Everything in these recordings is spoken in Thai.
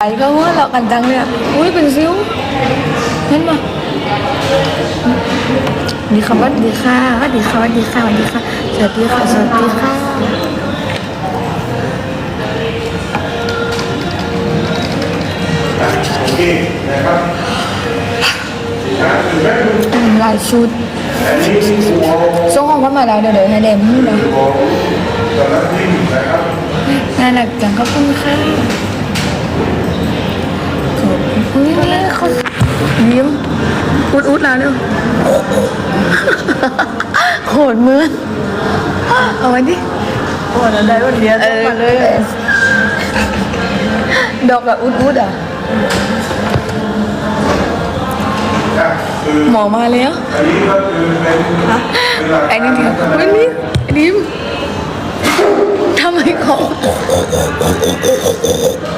ไอ้ก็หัวเรากันจังเลยอะอุ้ยเป็นซิวเห็นปะดีค่ะวัสดีค่ะวัสดีค่ะวัสดีค่ะวัสดีค่ะ สวัสดีค่ะ สวัสดีค่ะอืมหลายชุดช่วงของพ่อมาแล้วเดี๋ยวเดี๋ยวให้เดมพูดเลยน่ารักจังขอบคุณค่ะ ยิ้มอุดอุดแล้วเร็วโหดมือเอาไว้ดิโอ้นั่นได้วันเดียวต้องมาเลย ดอกแบบอุดอุดอะหมอมาแล้วอันนี้ก็คือเป็นเป็นหลักไอ้นี่เดียวอุ้ยนี่ไอ้ดิมทำไมเขา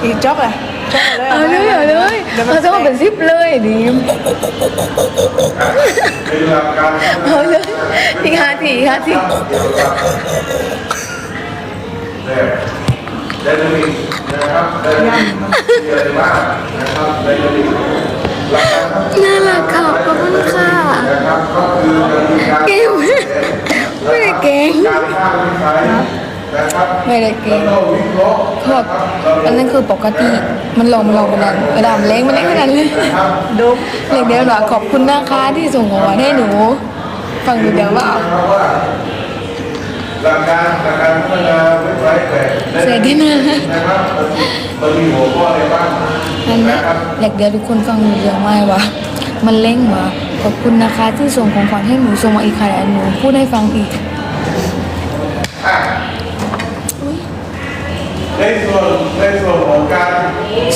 อีกจ๊อกอะจ๊อกเลยเอาเลย เอาเลยเขาจะมาเป็นซิปเลยดิมเป็นหลักการเอาเลยอีกห้าทีอีกห้าทีเกี่ยวกับแบบไดนามิกนะครับไดนามิกมีอะไรบ้างนะครับไดนามิกหลักการทั้งน่ารักค่ะขอบคุณค่ะนะครับก็คือการเกมไม่ได้เก่งการสร้างวิสัยนะครับ ไม่ได้เก่งแล้วก็วิเคราะห์พวกอันนั้นคือปกติมันลงมันลงไปนั้นกระดามเล้งมันเล้งขนาดเลยดุ๊กเล็กเดียวหรอขอบคุณนะคะที่ส่งของขวัญให้หนู ฟังดูเดี๋ยวว่าราะว่าหลักการหลักการพัฒนาเว็บไซต์แบบเสียที่นั่นนะครับมันมีหัวข้ออะไรบ้างอันนี้เล็กเดียวทุกคนฟังดูเดี๋ยวไม่วะมันเล้งวะขอบคุณนะคะที่ส่งของขวัญให้หนูส่งมาอีกค่ะอันหนูพูดให้ฟังอีก ในส่วนในส่วนของการ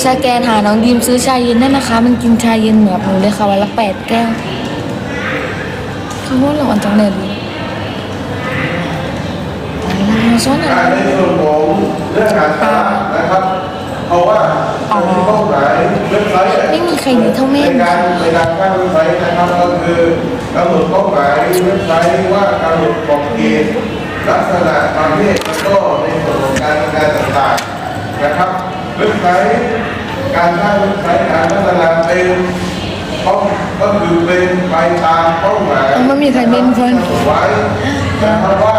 สแกนหาน้องดีมซื้อชาเย็นนั่นนะคะ มันกินชาเย็นเหมือนหนูเลยค่ะวันละแปดแก้วเขาว่าเราอันจังเลยดีเราซ้อนอะไรการในส่วนของเรื่องหาสาระนะครับ เพราะว่ามันมีเป้าหมายเว็บไซต์ไม่มีใครดีเท่าแม่ในการในการสร้างเว็บไซต์นะครับก็คือกำหนดเป้าหมายเว็บไซต์ว่ากำหนดขอบเขต ลักษณะประเภทแล้วก็ในส่วนของการทำงานต่างๆนะครับเว็บไซต์การสร้างเว็บไซต์การพัฒนาเป็นเป้าก็คือเป็นไปตามเป้าหมายเอาไม่มีใครเป็นคนไว้นะครับว่า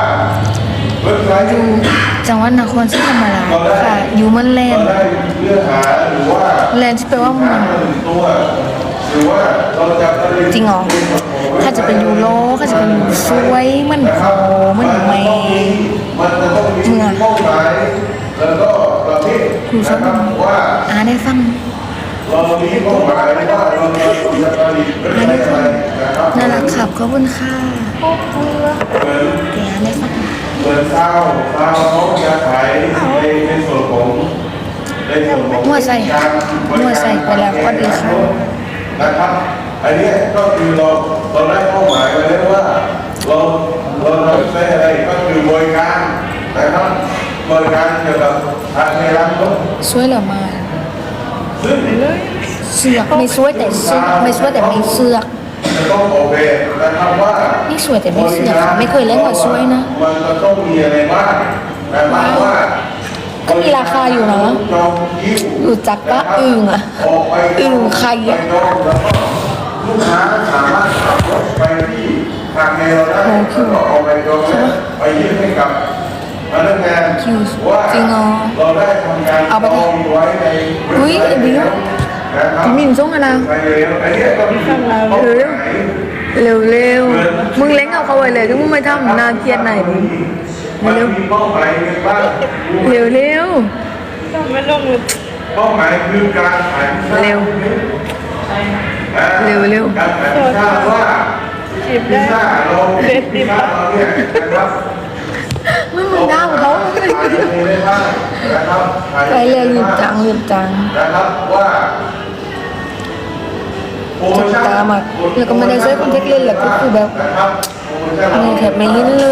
เว็บไซต์อยู่จังหวัดนครศรีธรรมราชค่ะอยู่มันแลนเราด์ได้เนื้อหาหรือว่าแลนด์ที่แปลว่าเมืองหนึ่งตัวหรือว่าเราจะผลิตจริงเหรอข้าจะเป็นยูโรข้าจะเป็นยูสวยมันโคมันแมมัน จะต้องมีเมืองเป้าหมายแล้วก็ประเภทครูชอนะครับว่าอ่าได้ฟังเรามีเป้าหมายว่าเราจะผลิตเป็นอ่านอะไรได้ฟังนะครับน่ารักขับขอบคุณค่ะเหมือนเดี๋ยวได้ฟังเหมือนเศร้าเศร้าเขาจะขายในในส่วนของในส่วนของมั่วใส่มั่วใส่ไปแล้วก็ดีค่ะนะครับอันนี้ก็คือเราเราได้เป้าหมายไว้แล้วว่า เราเราทำได้อะไรก็คือบริการนะครับ บริการเกี่ยวกับทางในร้านรถสวยเหรอมาซึ่งเสือกไม่สวยแต่เสือกไม่สวยแต่ไม่เสือกจะต้องออกแบบนะครับว่านี่สวยแต่ไม่เสือกค่ะไม่เคยเล่นกับสวยนะมันจะต้องมีอะไรบ้างนะครับว่าก็มีราคาอยู่นะจองคิวรู้จักปะอึ่งอะออกไปอึ่งใครอะไปจองแล้วก็ลูกค้าสามารถขับรถไปที่ทางเมลได้แล้วก็เอาไปจองแล้วไปยื่นให้กับพนักงาน คิวจริงเหรอเราได้ทำกาอาไปดิองไว้ในเว็บอุ๊ยเดี๋ยวแล้วนะครับมินส่งอะไรไปแล้วเนี้ยก็มีเร็วเร็วมึงเล้งเอาเขาไว้เลยก็มึงไม่ทำนาเกียดไหนดิมันเร็วเป้าหนเร็วเร็วม่ลงเลยเป้าหมายคือการถ่ายเร็วนเร็วเร็วการขายพิซซ่าว่าพิซซ่าเราพิซซ่าเราเนี่ยนะครับ ไม่มึงด่าเขาขายยังไงได้บ้างนะครับขายไปเร็วรีบจังรีบจังนะครับว่าโปรโมชั่นจับตามากแล้วก็ไม่ได้ใช้คอนแทคเลนส์แหละก็คือแบบนะครับโปรโมชั่นไม่แทบไม่เห็นเลย